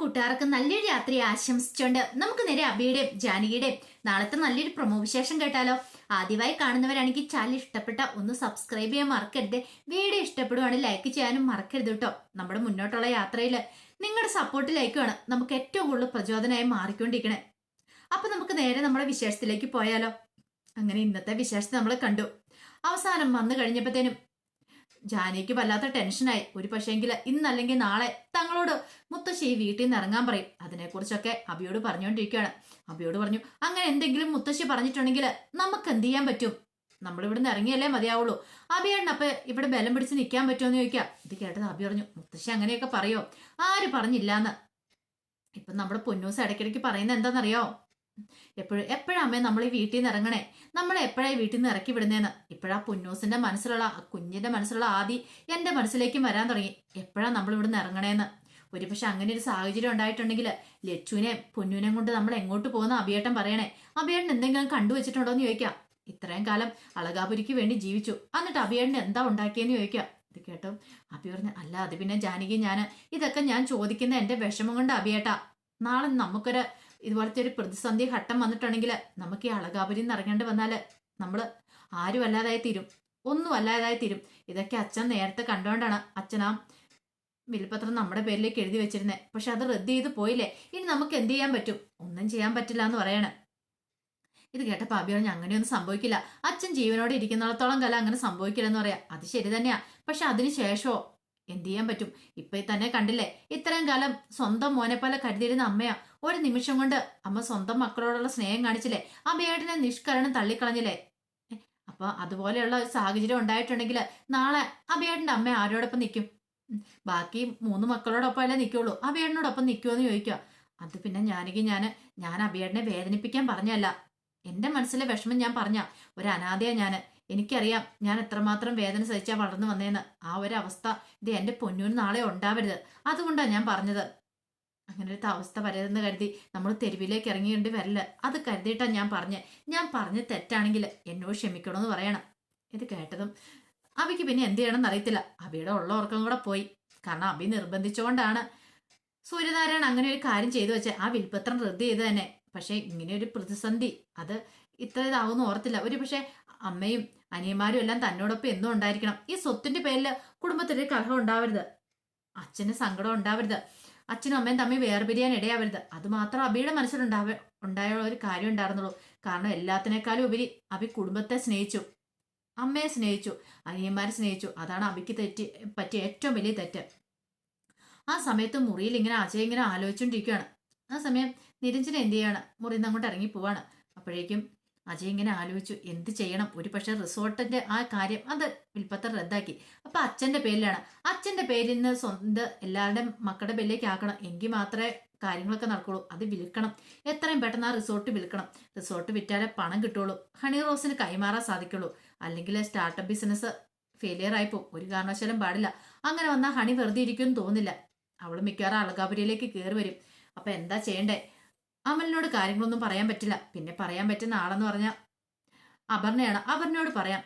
കൂട്ടുകാർക്ക് നല്ലൊരു രാത്രി ആശംസിച്ചുകൊണ്ട് നമുക്ക് നേരെ അബിയുടെയും ജാനകിയുടെയും നാളത്തെ നല്ലൊരു പ്രൊമോ വിശേഷം കേട്ടാലോ. ആദ്യമായി കാണുന്നവരാണെങ്കിൽ ചാനൽ ഇഷ്ടപ്പെട്ട ഒന്ന് സബ്സ്ക്രൈബ് ചെയ്യാൻ മറക്കരുത്. വീഡിയോ ഇഷ്ടപ്പെടുവാണെങ്കിൽ ലൈക്ക് ചെയ്യാനും മറക്കരുത് കേട്ടോ. നമ്മുടെ മുന്നോട്ടുള്ള യാത്രയിൽ നിങ്ങളുടെ സപ്പോർട്ടിലേക്കാണ് നമുക്ക് ഏറ്റവും കൂടുതൽ പ്രചോദനമായി മാറിക്കൊണ്ടിരിക്കണേ. അപ്പൊ നമുക്ക് നേരെ നമ്മുടെ വിശേഷത്തിലേക്ക് പോയാലോ. അങ്ങനെ ഇന്നത്തെ വിശേഷത്തെ നമ്മൾ കണ്ടു. അവസാനം വന്നു കഴിഞ്ഞപ്പോഴത്തേനും ജാനകിക്ക് വല്ലാത്ത ടെൻഷനായി. ഒരു പക്ഷേങ്കിൽ ഇന്നല്ലെങ്കിൽ നാളെ തങ്ങളോട് മുത്തശ്ശി വീട്ടിൽ നിന്ന് ഇറങ്ങാൻ പറയും. അതിനെക്കുറിച്ചൊക്കെ അബിയോട് പറഞ്ഞുകൊണ്ടിരിക്കുകയാണ് അബിയോട് പറഞ്ഞു അങ്ങനെ എന്തെങ്കിലും മുത്തശ്ശി പറഞ്ഞിട്ടുണ്ടെങ്കിൽ നമുക്ക് എന്ത് ചെയ്യാൻ പറ്റും? നമ്മൾ ഇവിടുന്ന് ഇറങ്ങിയല്ലേ മതിയാവുള്ളൂ. അബിയാണ് അപ്പൊ ഇവിടെ ബലം പിടിച്ച് നിൽക്കാൻ പറ്റുമോ എന്ന് ചോദിക്കാം. ഇത് കേട്ടത് അബി പറഞ്ഞു മുത്തശ്ശി അങ്ങനെയൊക്കെ പറയോ? ആര് പറഞ്ഞില്ലാന്ന്? ഇപ്പൊ നമ്മുടെ പൊന്നൂസ് ഇടയ്ക്കിടയ്ക്ക് പറയുന്നത് എന്താണെന്നറിയോ എപ്പോഴും എപ്പോഴാ അമ്മേ നമ്മൾ ഈ വീട്ടിൽ നിന്ന് ഇറങ്ങണേ നമ്മളെ എപ്പോഴായി വീട്ടിൽ നിന്ന് ഇറക്കി വിടുന്നേന്ന്? ഇപ്പോഴാ പൊന്നൂസിന്റെ മനസ്സിലുള്ള കുഞ്ഞിന്റെ മനസ്സിലുള്ള ആദി എന്റെ മനസ്സിലേക്കും വരാൻ തുടങ്ങി. എപ്പോഴാ നമ്മൾ ഇവിടുന്ന് ഇറങ്ങണേന്ന്? ഒരുപക്ഷെ അങ്ങനെ ഒരു സാഹചര്യം ഉണ്ടായിട്ടുണ്ടെങ്കിൽ ലച്ചുവിനെ പൊന്നൂനെ കൊണ്ട് നമ്മൾ എങ്ങോട്ട് പോകുന്ന അഭിയേട്ടൻ പറയണേ? അഭിയേട്ടൻ എന്തെങ്കിലും കണ്ടുവച്ചിട്ടുണ്ടോ എന്ന് ചോദിക്കാം. ഇത്രയും കാലം അളകാപുരിക്ക് വേണ്ടി ജീവിച്ചു. എന്നിട്ട് അഭിയേട്ടൻ എന്താ ഉണ്ടാക്കിയെന്ന് ചോദിക്കാം. ഇത് കേട്ടോ. അഭി പറഞ്ഞു അല്ല അത് പിന്നെ ജാനകി ഞാൻ ഇതൊക്കെ ഞാൻ ചോദിക്കുന്ന എന്റെ വിഷമം കൊണ്ട് അഭിയേട്ടാ. നാളെ നമുക്കൊരു ഇതുപോലത്തെ ഒരു പ്രതിസന്ധി ഘട്ടം വന്നിട്ടുണ്ടെങ്കിൽ നമുക്ക് ഈ അളകാപുരി നിറങ്ങേണ്ടി വന്നാൽ നമ്മൾ ആരും അല്ലാതായി തീരും. ഒന്നും അല്ലാതായി തീരും. ഇതൊക്കെ അച്ഛൻ നേരത്തെ കണ്ടുകൊണ്ടാണ് അച്ഛനാ വിൽപത്രം നമ്മുടെ പേരിലേക്ക് എഴുതി വെച്ചിരുന്നത് പക്ഷെ അത് റദ്ദ് ചെയ്ത് പോയില്ലേ? ഇനി നമുക്ക് എന്ത് ചെയ്യാൻ പറ്റും? ഒന്നും ചെയ്യാൻ പറ്റില്ല എന്ന് പറയണേ. ഇത് കേട്ടപ്പോൾ അബി പറഞ്ഞു അങ്ങനെയൊന്നും സംഭവിക്കില്ല. അച്ഛൻ ജീവനോടെ ഇരിക്കുന്നിടത്തോളം കാലം അങ്ങനെ സംഭവിക്കില്ലെന്ന് പറയാം. അത് ശരി തന്നെയാ. പക്ഷെ അതിന് ശേഷമോ? എന്ത് ചെയ്യാൻ പറ്റും? ഇപ്പൊ തന്നെ കണ്ടില്ലേ? ഇത്രയും കാലം സ്വന്തം മോനെ പോലെ കരുതിയിരുന്ന അമ്മയാ. ഒരു നിമിഷം കൊണ്ട് അമ്മ സ്വന്തം മക്കളോടുള്ള സ്നേഹം കാണിച്ചില്ലേ? ആ ബേഡിനെ നിഷ്കരണം തള്ളിക്കളഞ്ഞില്ലേ? അപ്പൊ അതുപോലെയുള്ള ഒരു സാഹചര്യം ഉണ്ടായിട്ടുണ്ടെങ്കിൽ നാളെ അഭിയേട്ടന്റെ അമ്മ ആരോടൊപ്പം നിൽക്കും ബാക്കി മൂന്ന് മക്കളോടൊപ്പം അല്ലേ നിൽക്കുള്ളൂ. അഭിയേട്ടനോടൊപ്പം നിൽക്കുമെന്ന് ചോദിക്കുക. അത് പിന്നെ ഞാനെങ്കിൽ ഞാൻ ഞാൻ അഭിയേട്ടനെ വേദനിപ്പിക്കാൻ പറഞ്ഞല്ല എന്റെ മനസ്സിലെ വിഷമം ഞാൻ പറഞ്ഞ ഒരു അനാഥയാ ഞാൻ. എനിക്കറിയാം ഞാൻ എത്രമാത്രം വേദന സഹിച്ചാ വളർന്നു വന്നേന്ന്. ആ ഒരു അവസ്ഥ ഇത് എന്റെ പൊന്നൂന് നാളെ ഉണ്ടാവരുത്. അതുകൊണ്ടാണ് ഞാൻ പറഞ്ഞത്. അങ്ങനെ ഒരു അവസ്ഥ വരരുതെന്ന് കരുതി നമ്മൾ തെരുവിലേക്ക് ഇറങ്ങിയിട്ട് വരല്ല. അത് കരുതിയിട്ടാ ഞാൻ പറഞ്ഞ്. ഞാൻ പറഞ്ഞ് തെറ്റാണെങ്കിൽ എന്നോട് ക്ഷമിക്കണമെന്ന് പറയണം. ഇത് കേട്ടതും അവയ്ക്ക് പിന്നെ എന്ത് ചെയ്യണമെന്ന് അറിയത്തില്ല. അബിയുടെ ഉള്ള ഉറക്കം കൂടെ പോയി. കാരണം അബി നിർബന്ധിച്ചുകൊണ്ടാണ് സൂര്യനാരായണൻ അങ്ങനെ ഒരു കാര്യം ചെയ്തു വെച്ചാൽ ആ വിൽപത്രം റദ്ദ് ചെയ്ത് തന്നെ. പക്ഷേ ഇങ്ങനെ ഒരു പ്രതിസന്ധി അത് ഇത്ര ഇതാവുമെന്ന് ഓർത്തില്ല. ഒരു പക്ഷേ അമ്മയും അനിയന്മാരും എല്ലാം തന്നോടൊപ്പം എന്നും ഉണ്ടായിരിക്കണം. ഈ സ്വത്തിന്റെ പേരിൽ കുടുംബത്തിൽ കലഹം ഉണ്ടാവരുത്. അച്ഛന് സങ്കടം ഉണ്ടാവരുത്. അച്ഛനും അമ്മയും തമ്മിൽ വേർപിരിയാൻ ഇടയാവരുത്. അത് മാത്രം അബിയുടെ മനസ്സിലുണ്ടാവ ഉണ്ടായ ഒരു കാര്യം ഉണ്ടായിരുന്നുള്ളൂ. കാരണം എല്ലാത്തിനേക്കാളും ഉപരി അബി കുടുംബത്തെ സ്നേഹിച്ചു. അമ്മയെ സ്നേഹിച്ചു. അനിയന്മാരെ സ്നേഹിച്ചു. അതാണ് അബിക്ക് തെറ്റി പറ്റിയ ഏറ്റവും വലിയ തെറ്റ്. ആ സമയത്ത് മുറിയിൽ ഇങ്ങനെ അജയ് ഇങ്ങനെ ആലോചിച്ചുകൊണ്ടിരിക്കുകയാണ് ആ സമയം നിരഞ്ജന എന്ത് ചെയ്യാണ്? മുറിയിൽ നിന്ന് അങ്ങോട്ട് ഇറങ്ങി പോവാണ്. അപ്പോഴേക്കും അജയ് ഇങ്ങനെ ആലോചിച്ചു എന്ത് ചെയ്യണം? ഒരു പക്ഷേ റിസോർട്ടിന്റെ ആ കാര്യം അത് വിൽപ്പത്തർ റദ്ദാക്കി. അപ്പൊ അച്ഛന്റെ പേരിലാണ്. അച്ഛന്റെ പേരിൽ നിന്ന് സ്വന്തം എല്ലാവരുടെയും മക്കളുടെ പേരിലേക്ക് ആക്കണം. എങ്കിൽ മാത്രമേ കാര്യങ്ങളൊക്കെ നടക്കുള്ളൂ. അത് വിൽക്കണം. എത്രയും പെട്ടെന്ന് ആ റിസോർട്ട് വിൽക്കണം. റിസോർട്ട് വിറ്റാലേ പണം കിട്ടുള്ളൂ. ഹണി റോസിന് കൈമാറാൻ സാധിക്കുള്ളൂ. അല്ലെങ്കിൽ സ്റ്റാർട്ടപ്പ് ബിസിനസ് ഫെയിലിയർ ആയിപ്പോ ഒരു കാരണവശാലും പാടില്ല. അങ്ങനെ വന്നാൽ ഹണി വെറുതെ ഇരിക്കുമെന്ന് തോന്നില്ല അവൾ മിക്കവാറും അളകാപുരിയിലേക്ക് കയറി വരും. അപ്പൊ എന്താ ചെയ്യണ്ടേ? അമലിനോട് കാര്യങ്ങളൊന്നും പറയാൻ പറ്റില്ല. പിന്നെ പറയാൻ പറ്റുന്ന ആളെന്ന് പറഞ്ഞാൽ അപർണയാണ്. അപർണയോട് പറയാം.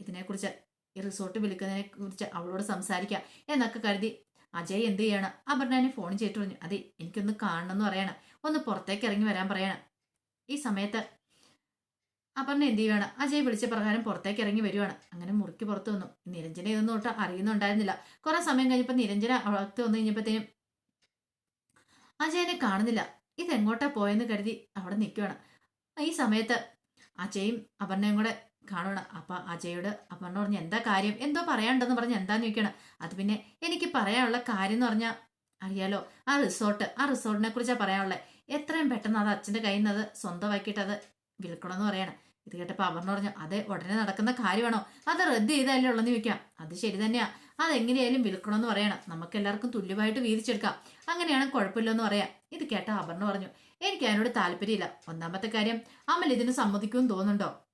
ഇതിനെക്കുറിച്ച് ഈ റിസോർട്ട് വിളിക്കുന്നതിനെ കുറിച്ച് അവളോട് സംസാരിക്കാം എന്നൊക്കെ കരുതി അജയ് എന്ത് ചെയ്യാണ്? അപർണനെ ഫോൺ ചെയ്തിട്ട് പറഞ്ഞു. അതെ എനിക്കൊന്ന് കാണണം എന്ന് പറയണം. ഒന്ന് പുറത്തേക്ക് ഇറങ്ങി വരാൻ പറയണം. ഈ സമയത്ത് അപർണ എന്ത് ചെയ്യുകയാണ് അജയ് വിളിച്ച പ്രകാരം പുറത്തേക്ക് ഇറങ്ങി വരുവാണ്. അങ്ങനെ മുറിക്ക് പുറത്ത് വന്നു. നിരഞ്ജന ഇതൊന്നും തൊട്ട് അറിയുന്നുണ്ടായിരുന്നില്ല. കുറെ സമയം കഴിഞ്ഞപ്പോൾ നിരഞ്ജന അകത്ത് വന്നു കഴിഞ്ഞപ്പോഴത്തേനും അജയനെ കാണുന്നില്ല. ഇതെങ്ങോട്ടാ പോയെന്ന് കരുതി അവിടെ നിൽക്കുകയാണ് ഈ സമയത്ത് അജയും അപർണയും കൂടെ കാണുകയാണ് അപ്പൊ അജയോട് അപർണ പറഞ്ഞു എന്താ കാര്യം? എന്തോ പറയാനുണ്ടെന്ന് പറഞ്ഞ് എന്താന്ന് ചോദിക്കണം അത് പിന്നെ എനിക്ക് പറയാനുള്ള കാര്യം എന്ന് പറഞ്ഞാൽ അറിയാലോ ആ റിസോർട്ട് ആ റിസോർട്ടിനെ കുറിച്ചാണ് പറയാനുള്ളത് എത്രയും പെട്ടെന്ന് അത് അച്ഛന്റെ കയ്യിൽ നിന്ന് അത് സ്വന്തമാക്കിയിട്ട് അത് വിൽക്കണമെന്ന് പറയണം. ഇത് കേട്ടപ്പോൾ അപർണ പറഞ്ഞു അതെ ഉടനെ നടക്കുന്ന കാര്യമാണോ? അത് റദ്ദ് ചെയ്തല്ലേ ഉള്ളെന്ന് ചോദിക്കാം അത് ശരി തന്നെയാ. അതെങ്ങനെയായാലും വിൽക്കണമെന്ന് പറയണം. നമുക്ക് എല്ലാവർക്കും തുല്യമായിട്ട് വീതിച്ചെടുക്കാം. അങ്ങനെയാണ് കുഴപ്പമില്ലെന്ന് പറയാം. ഇത് കേട്ട അപർണ പറഞ്ഞു. എനിക്ക് അതിനോട് താല്പര്യമില്ല. ഒന്നാമത്തെ കാര്യം അമൽ ഇതിന് സമ്മതിക്കുമെന്ന് തോന്നുന്നുണ്ടോ?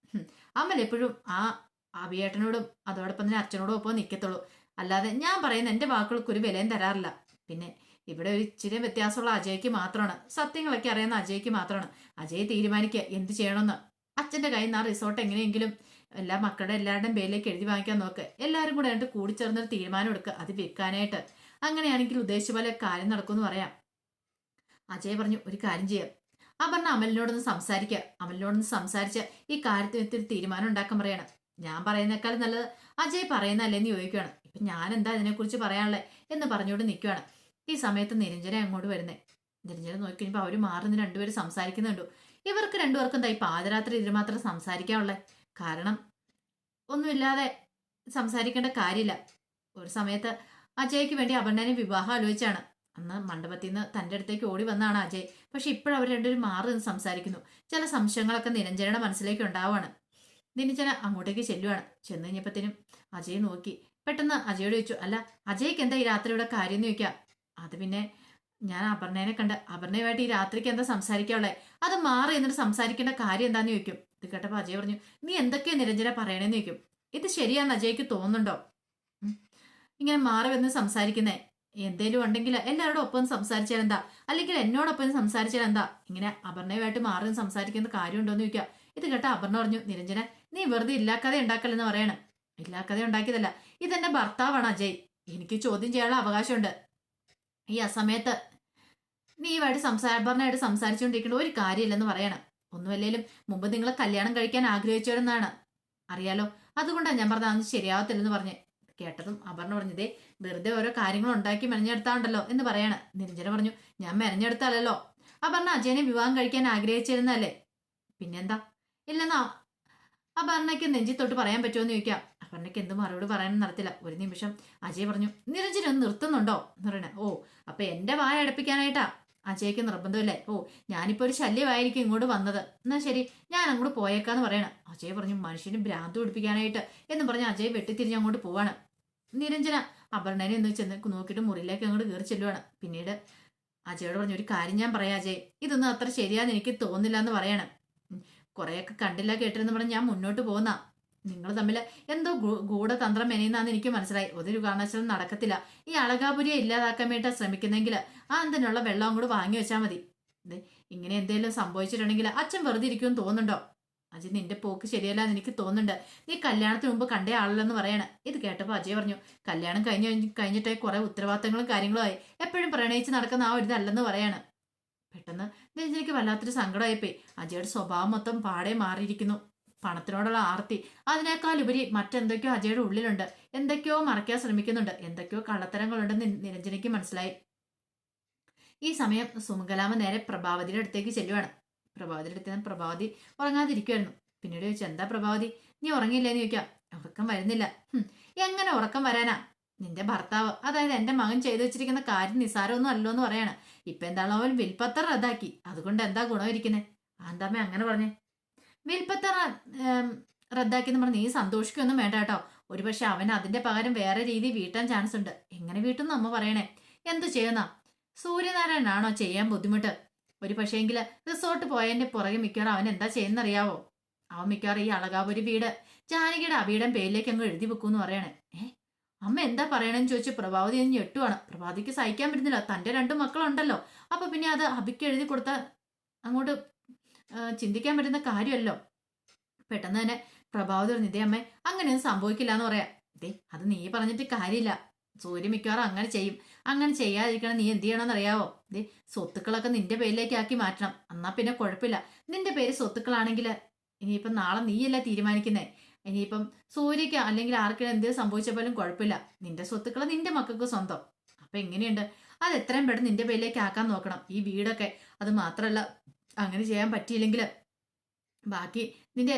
അമൽ എപ്പോഴും ആ അഭിയേട്ടനോടും അതോടൊപ്പം തന്നെ അച്ഛനോടും ഒപ്പം നിൽക്കത്തുള്ളൂ അല്ലാതെ ഞാൻ പറയുന്ന എന്റെ വാക്കുകൾക്ക് ഒരു വിലയും തരാറില്ല. പിന്നെ ഇവിടെ ഒരു ഇച്ചിരി വ്യത്യാസമുള്ള അജയ്ക്ക് മാത്രമാണ്. സത്യങ്ങളൊക്കെ അറിയുന്ന അജയ്ക്ക് മാത്രമാണ്. അജയ് തീരുമാനിക്കുക എന്ത് ചെയ്യണമെന്ന്. അച്ഛന്റെ കയ്യിൽ നിന്ന് ആ റിസോർട്ട് എങ്ങനെയെങ്കിലും എല്ലാ മക്കളുടെ എല്ലാവരുടെയും പേരിലേക്ക് എഴുതി വാങ്ങിക്കാൻ നോക്ക്. എല്ലാവരും കൂടെ എന്നിട്ട് കൂടിച്ചേർന്നൊരു തീരുമാനം എടുക്കുക അത് വിൽക്കാനായിട്ട് അങ്ങനെയാണെങ്കിൽ ഉദ്ദേശിച്ച പോലെ കാര്യം നടക്കുമെന്ന് പറയാം. അജയ് പറഞ്ഞു ഒരു കാര്യം ചെയ്യാം. ആ പറഞ്ഞ അമലിനോടൊന്ന് സംസാരിക്കുക അമലിനോടൊന്ന് സംസാരിച്ച് ഈ കാര്യത്തിൽ തീരുമാനം ഉണ്ടാക്കാൻ പറയണം. ഞാൻ പറയുന്നേക്കാളും നല്ലത് അജയ് പറയുന്നല്ലേന്ന് ചോദിക്കുകയാണ് ഇപ്പം ഞാൻ എന്താ ഇതിനെക്കുറിച്ച് പറയാനുള്ളത് എന്ന് പറഞ്ഞുകൊണ്ട് നിൽക്കുകയാണ് ഈ സമയത്ത് നിരഞ്ജന അങ്ങോട്ട് വരുന്നേ. നിരഞ്ജന നോക്കി കഴിഞ്ഞപ്പോൾ അവർ മാറുന്ന രണ്ടുപേരും സംസാരിക്കുന്നുണ്ടോ. ഇവർക്ക് രണ്ടുപേർക്കും എന്താ ഈ പാതിരാത്രി ഇതിന് മാത്രം സംസാരിക്കാനുള്ളത് കാരണം ഒന്നുമില്ലാതെ സംസാരിക്കേണ്ട കാര്യമില്ല. ഒരു സമയത്ത് അജയ്ക്ക് വേണ്ടി അപർണനെ വിവാഹം ആലോചിച്ചാണ്. അന്ന് മണ്ഡപത്തിൽ നിന്ന് തന്റെ അടുത്തേക്ക് ഓടി വന്നാണ് അജയ്. പക്ഷെ ഇപ്പോഴവർ രണ്ടുപേരും മാറി നിന്ന് സംസാരിക്കുന്നു. ചില സംശയങ്ങളൊക്കെ നിരഞ്ജനയുടെ മനസ്സിലേക്ക് ഉണ്ടാവുകയാണ്. നിരഞ്ജന അങ്ങോട്ടേക്ക് ചെല്ലുവാണ്. ചെന്ന് കഴിഞ്ഞപ്പത്തിനും അജയ് നോക്കി. പെട്ടെന്ന് അജയോട് ചോദിച്ചു അല്ല അജയ്ക്ക് എന്താ ഈ രാത്രിയുടെ കാര്യം എന്ന് ചോദിക്കാം? അത് പിന്നെ ഞാൻ അപർണേനെ കണ്ട് അപർണയുമായിട്ട് ഈ രാത്രിക്ക് എന്താ സംസാരിക്കാനുള്ളത് അത് മാറി എന്നിട്ട് സംസാരിക്കേണ്ട കാര്യം എന്താന്ന് ചോദിക്കും. ഇത് കേട്ടപ്പോൾ അജയ് പറഞ്ഞു നീ എന്തൊക്കെയാ നിരഞ്ജന പറയണേന്ന് ചോദിക്കും. ഇത് ശരിയാന്ന് അജയ്ക്ക് തോന്നുന്നുണ്ടോ? ഇങ്ങനെ മാറി വന്ന് സംസാരിക്കുന്നേ. എന്തേലും ഉണ്ടെങ്കിൽ എല്ലാവരോടും ഒപ്പം സംസാരിച്ചാൽ എന്താ? അല്ലെങ്കിൽ എന്നോടൊപ്പം സംസാരിച്ചാൽ എന്താ? ഇങ്ങനെ അപർണയുമായിട്ട് മാറി സംസാരിക്കുന്ന കാര്യമുണ്ടോ എന്ന് ചോദിക്കാം ഇത് കേട്ട അപർണ പറഞ്ഞു നിരഞ്ജന നീ വെറുതെ ഇല്ലാക്കഥ ഉണ്ടാക്കലെന്ന് പറയണം. ഇല്ലാക്കഥ ഉണ്ടാക്കിയതല്ല. ഇതെന്റെ ഭർത്താവാണ് അജയ്. എനിക്ക് ചോദ്യം ചെയ്യാനുള്ള അവകാശമുണ്ട്. ഈ അസമയത്ത് നീ ഇവായിട്ട് സംസാ അപർണയായിട്ട് സംസാരിച്ചുകൊണ്ടിരിക്കേണ്ട ഒരു കാര്യമില്ലെന്ന് പറയണം. ഒന്നുമല്ലേലും മുമ്പ് നിങ്ങൾ കല്യാണം കഴിക്കാൻ ആഗ്രഹിച്ചവരെന്നാണ്. അറിയാലോ? അതുകൊണ്ടാണ് ഞാൻ പറഞ്ഞത് അന്ന് ശരിയാവത്തില്ലെന്ന് പറഞ്ഞ്. കേട്ടതും അപർണ പറഞ്ഞതേ വെറുതെ ഓരോ കാര്യങ്ങൾ ഉണ്ടാക്കി മെനഞ്ഞെടുത്താണ്ടല്ലോ എന്ന് പറയാണ്. നിരഞ്ജന പറഞ്ഞു ഞാൻ മെനഞ്ഞെടുത്താലല്ലോ? അപർണ അജയനെ വിവാഹം കഴിക്കാൻ ആഗ്രഹിച്ചിരുന്നല്ലേ പിന്നെന്താ? ഇല്ലെന്നാ അപർണയ്ക്ക് നെഞ്ചിത്തൊട്ട് പറയാൻ പറ്റുമോ എന്ന് ചോദിക്കാം. അപർണയ്ക്ക് എന്ത് മറുപടി പറയാനും നടത്തില്ല. ഒരു നിമിഷം അജയ് പറഞ്ഞു നിരഞ്ജന നിർത്തുന്നുണ്ടോ? എന്ന് പറയണേ. ഓ അപ്പൊ എന്റെ വായ അടുപ്പിക്കാനായിട്ടാ? അജയ്ക്ക് നിർബന്ധമില്ലേ. ഓ ഞാനിപ്പോ ഒരു ശല്യമായിരിക്കും ഇങ്ങോട്ട് വന്നത്. എന്നാ ശരി ഞാൻ അങ്ങോട്ട് പോയേക്കാന്ന് പറയണം. അജയ് പറഞ്ഞു മനുഷ്യന് ഭ്രാന്ത് പിടിപ്പിക്കാനായിട്ട് എന്ന് പറഞ്ഞ് അജയ് വെട്ടിത്തിരിഞ്ഞ് അങ്ങോട്ട് പോവാണ്. നിരഞ്ജന അപർണനെ ഒന്ന് ചെന്ന് നോക്കിയിട്ട് മുറിയിലേക്ക് അങ്ങോട്ട് കയറി ചെല്ലുവാണ്. പിന്നീട് അജയോട് പറഞ്ഞു ഒരു കാര്യം ഞാൻ പറയാം അജയ്. ഇതൊന്നും അത്ര ശരിയാന്ന് എനിക്ക് തോന്നില്ല എന്ന് പറയണം കുറെയൊക്കെ കണ്ടില്ല കേട്ടിരുന്ന് പറഞ്ഞ് ഞാൻ മുന്നോട്ട് പോകുന്ന നിങ്ങൾ തമ്മിൽ എന്തോ ഗൂഢതന്ത്രം മെനയുന്നാന്ന് എനിക്ക് മനസ്സിലായി. ഒരു കാരണവശാലും നടക്കത്തില്ല. ഈ അളകാപുരിയെ ഇല്ലാതാക്കാൻ വേണ്ടി ശ്രമിക്കുന്നെങ്കിൽ ആ എന്തിനുള്ള വെള്ളം കൂടെ വാങ്ങി വെച്ചാൽ മതി. ഇങ്ങനെ എന്തെങ്കിലും സംഭവിച്ചിട്ടുണ്ടെങ്കിൽ അച്ഛൻ വെറുതെ ഇരിക്കുമെന്ന് തോന്നുന്നുണ്ടോ? അജി നിന്റെ പോക്ക് ശരിയല്ല എന്ന് എനിക്ക് തോന്നുന്നുണ്ട്. നീ കല്യാണത്തിന് മുമ്പ് കണ്ടേ ആളല്ലെന്ന് പറയണ. ഇത് കേട്ടപ്പോൾ അജയ് പറഞ്ഞു കല്യാണം കഴിഞ്ഞ് കഴിഞ്ഞിട്ടേ കുറേ ഉത്തരവാദിത്തങ്ങളും കാര്യങ്ങളുമായി എപ്പോഴും പ്രണയിച്ച് നടക്കുന്ന ആ ഒരു ഇതല്ലെന്ന് പറയാണ്. പെട്ടെന്ന് രഞ്ജനയ്ക്ക് വല്ലാത്തൊരു സങ്കടമായിപ്പോയി. അജയുടെ സ്വഭാവം മൊത്തം പാടെ മാറിയിരിക്കുന്നു. പണത്തിനോടുള്ള ആർത്തി. അതിനേക്കാൾ ഉപരി മറ്റെന്തൊക്കെയോ അജയുടെ ഉള്ളിലുണ്ട്. എന്തൊക്കെയോ മറയ്ക്കാൻ ശ്രമിക്കുന്നുണ്ട്. എന്തൊക്കെയോ കള്ളത്തരങ്ങളുണ്ടെന്ന് നിരഞ്ജനയ്ക്ക് മനസ്സിലായി. ഈ സമയം സുമംഗലാമ നേരെ പ്രഭാവതിയുടെ അടുത്തേക്ക് ചെല്ലുവാണ്. പ്രഭാവതിയുടെ അടുത്ത് പ്രഭാവതി ഉറങ്ങാതിരിക്കുമായിരുന്നു പിന്നീട് ചോദിച്ചു എന്താ പ്രഭാവതി? നീ ഉറങ്ങിയില്ലേന്ന് ചോദിക്കാം. ഉറക്കം വരുന്നില്ല. എങ്ങനെ ഉറക്കം വരാനാ? നിന്റെ ഭർത്താവ് അതായത് എന്റെ മകൻ ചെയ്തു വെച്ചിരിക്കുന്ന കാര്യം നിസാരമൊന്നും അല്ലോ എന്ന് പറയാണ്. ഇപ്പൊ എന്താണോ അവൻ വിൽപ്പത്തർ റദ്ദാക്കി. അതുകൊണ്ട് എന്താ ഗുണം ഇരിക്കുന്നത് ആന്താമ്മ അങ്ങനെ പറഞ്ഞേ. വിൽപ്പത്തർ റദ്ദാക്കി എന്ന് പറഞ്ഞ് നീ സന്തോഷിക്കൊന്നും വേണ്ട കേട്ടോ. ഒരുപക്ഷെ അവൻ അതിന്റെ പകരം വേറെ രീതി വീട്ടാൻ ചാൻസ് ഉണ്ട്. എങ്ങനെ വീട്ടും അമ്മ പറയണേ? എന്തു ചെയ്യുന്ന? സൂര്യനാരായണനാണോ ചെയ്യാൻ ബുദ്ധിമുട്ട്? ഒരു പക്ഷേങ്കിൽ റിസോർട്ട് പോയതിന്റെ പുറകെ മിക്കവാറും അവൻ എന്താ ചെയ്യുന്ന അറിയാവോ അവൻ മിക്കവാറും ഈ അളകാപുരി വീട് ജാനകിയുടെ അവിയുടെ പേരിലേക്ക് അങ്ങ് എഴുതി വെക്കൂന്ന് പറയണേ. ഏ? അമ്മ എന്താ പറയണെന്ന് ചോദിച്ച് പ്രഭാവതി ഒന്ന് ഞെട്ടുവാണ്. പ്രഭാതിക്ക് സഹിക്കാൻ പറ്റുന്നില്ല. തന്റെ രണ്ടു മക്കളുണ്ടല്ലോ. അപ്പൊ പിന്നെ അത് അബിക്ക് എഴുതി കൊടുത്ത അങ്ങോട്ട് ചിന്തിക്കാൻ പറ്റുന്ന കാര്യമല്ലോ. പെട്ടെന്ന് തന്നെ പ്രഭാവതി പറഞ്ഞു ഇതേ അങ്ങനെയൊന്നും സംഭവിക്കില്ല എന്ന് പറയാം. ദേ അത് നീ പറഞ്ഞിട്ട് കാര്യമില്ല. സൂര്യ മിക്കവാറും അങ്ങനെ ചെയ്യും. അങ്ങനെ ചെയ്യാതിരിക്കണം നീ എന്ത് ചെയ്യണമെന്ന് അറിയാവോ? ദേ സ്വത്തുക്കളൊക്കെ നിന്റെ പേരിലേക്ക് ആക്കി മാറ്റണം. എന്നാ പിന്നെ കുഴപ്പമില്ല. നിന്റെ പേര് സ്വത്തുക്കളാണെങ്കിൽ ഇനിയിപ്പം നാളെ നീയല്ല തീരുമാനിക്കുന്നേ? ഇനിയിപ്പം സൂര്യക്ക് അല്ലെങ്കിൽ ആർക്കും എന്ത് സംഭവിച്ച പോലും കുഴപ്പമില്ല. നിന്റെ സ്വത്തുക്കൾ നിന്റെ മക്കൾക്ക് സ്വന്തം. അപ്പൊ എങ്ങനെയുണ്ട്? അത് എത്രയും പെട്ടെന്ന് നിന്റെ പേരിലേക്ക് ആക്കാൻ നോക്കണം. ഈ വീടൊക്കെ അത് മാത്രമല്ല അങ്ങനെ ചെയ്യാൻ പറ്റിയില്ലെങ്കിൽ ബാക്കി നിന്റെ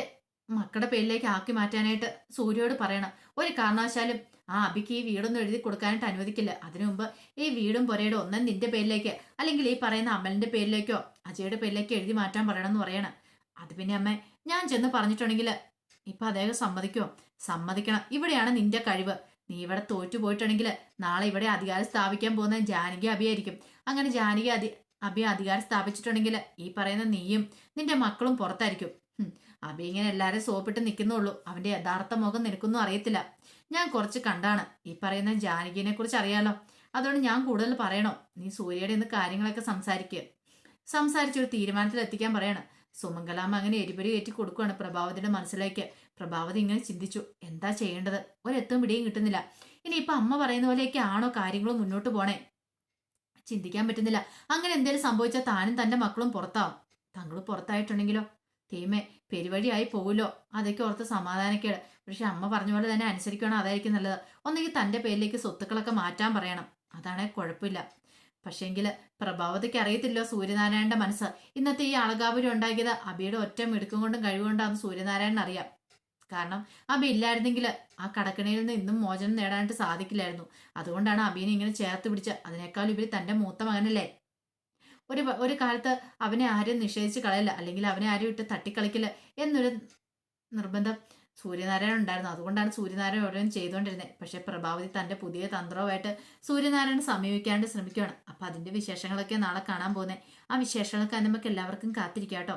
മക്കളുടെ പേരിലേക്ക് ആക്കി മാറ്റാനായിട്ട് സൂര്യയോട് പറയണം. ഒരു കാരണവശാലും ആ അബിക്ക് ഈ വീടൊന്നും എഴുതി കൊടുക്കാനായിട്ട് അനുവദിക്കില്ല. അതിനു മുമ്പ് ഈ വീടും പുരയുടെ ഒന്നും നിന്റെ പേരിലേക്ക് അല്ലെങ്കിൽ ഈ പറയുന്ന അമലിന്റെ പേരിലേക്കോ അജയുടെ പേരിലേക്കോ എഴുതി മാറ്റാൻ പറയണം എന്ന് പറയണം. അത് പിന്നെ അമ്മ ഞാൻ ചെന്ന് പറഞ്ഞിട്ടുണ്ടെങ്കിൽ ഇപ്പൊ അദ്ദേഹം സമ്മതിക്കോ സമ്മതിക്കണം. ഇവിടെയാണ് നിന്റെ കഴിവ്. നീ ഇവിടെ തോറ്റു പോയിട്ടുണ്ടെങ്കിൽ നാളെ ഇവിടെ അധികാരം സ്ഥാപിക്കാൻ പോകുന്ന ജാനകി അഭിയായിരിക്കും അങ്ങനെ ജാനകി അധി അഭി അധികാരം സ്ഥാപിച്ചിട്ടുണ്ടെങ്കിൽ ഈ പറയുന്ന നീയും നിന്റെ മക്കളും പുറത്തായിരിക്കും. അബി ഇങ്ങനെ എല്ലാരും സോപ്പിട്ട് നിൽക്കുന്നുള്ളൂ അവന്റെ യഥാർത്ഥ മുഖം നിനക്കൊന്നും അറിയത്തില്ല. ഞാൻ കുറച്ച് കണ്ടാണ്. ഈ പറയുന്ന ജാനകിനെ കുറിച്ച് അറിയാലോ? അതുകൊണ്ട് ഞാൻ കൂടുതൽ പറയണോ? നീ സൂര്യയുടെ ഇന്ന് കാര്യങ്ങളൊക്കെ സംസാരിക്കുക സംസാരിച്ചൊരു തീരുമാനത്തിൽ എത്തിക്കാൻ പറയണം. സുമംഗലാമ്മ അങ്ങനെ എരിപൊരി കയറ്റി കൊടുക്കുകയാണ് പ്രഭാവതിയുടെ മനസ്സിലേക്ക്. പ്രഭാവതി ഇങ്ങനെ ചിന്തിച്ചു. എന്താ ചെയ്യേണ്ടത്? ഒരെത്തും പിടിയും കിട്ടുന്നില്ല. ഇനി ഇപ്പൊ അമ്മ പറയുന്ന പോലെയൊക്കെ ആണോ കാര്യങ്ങൾ മുന്നോട്ട് പോണേ? ചിന്തിക്കാൻ പറ്റുന്നില്ല. അങ്ങനെ എന്തേലും സംഭവിച്ചാൽ താനും തന്റെ മക്കളും പുറത്താവും. തങ്ങൾ പുറത്തായിട്ടുണ്ടെങ്കിലോ? തീമേ പെരുവഴിയായി പോകുമല്ലോ അതൊക്കെ ഓർത്ത് സമാധാനക്കേട്. പക്ഷെ അമ്മ പറഞ്ഞ പോലെ തന്നെ അനുസരിക്കണം അതായിരിക്കും നല്ലത്. ഒന്നെങ്കിൽ തന്റെ പേരിലേക്ക് സ്വത്തുക്കളൊക്കെ മാറ്റാൻ പറയണം. അതാണെ കുഴപ്പമില്ല. പക്ഷേങ്കിൽ പ്രഭാവതിക്ക് അറിയത്തില്ലോ സൂര്യനാരായണന്റെ മനസ്സ്. ഇന്നത്തെ ഈ അളകാപുരം ഉണ്ടാക്കിയത് അബിയുടെ ഒറ്റ മിടുക്കും കൊണ്ടും കഴിവുകൊണ്ടാന്ന് സൂര്യനാരായണൻ അറിയാം. കാരണം അബി ഇല്ലായിരുന്നെങ്കിൽ ആ കടക്കണിയിൽ നിന്ന് ഇന്നും മോചനം നേടാനായിട്ട് സാധിക്കില്ലായിരുന്നു. അതുകൊണ്ടാണ് അബീനെ ഇങ്ങനെ ചേർത്ത് പിടിച്ച അതിനേക്കാൾ ഇവർ തന്റെ മൂത്ത മകനല്ലേ? ഒരു ഒരു കാലത്ത് അവനെ ആരും നിഷേധിച്ച് കളയില്ല. അല്ലെങ്കിൽ അവനെ ആരും ഇട്ട് തട്ടിക്കളിക്കില്ല എന്നൊരു നിർബന്ധം സൂര്യനാരായണൻ ഉണ്ടായിരുന്നു. അതുകൊണ്ടാണ് സൂര്യനാരായണൻ ഓരോന്നും ചെയ്തുകൊണ്ടിരുന്നത് പക്ഷെ പ്രഭാവതി തന്റെ പുതിയ തന്ത്രവുമായിട്ട് സൂര്യനാരായണൻ സമീപിക്കാണ്ട് ശ്രമിക്കുകയാണ് അപ്പൊ അതിന്റെ വിശേഷങ്ങളൊക്കെ നാളെ കാണാൻ പോകുന്നത് ആ വിശേഷങ്ങളൊക്കെ നമുക്ക് എല്ലാവർക്കും കാത്തിരിക്കാം കേട്ടോ.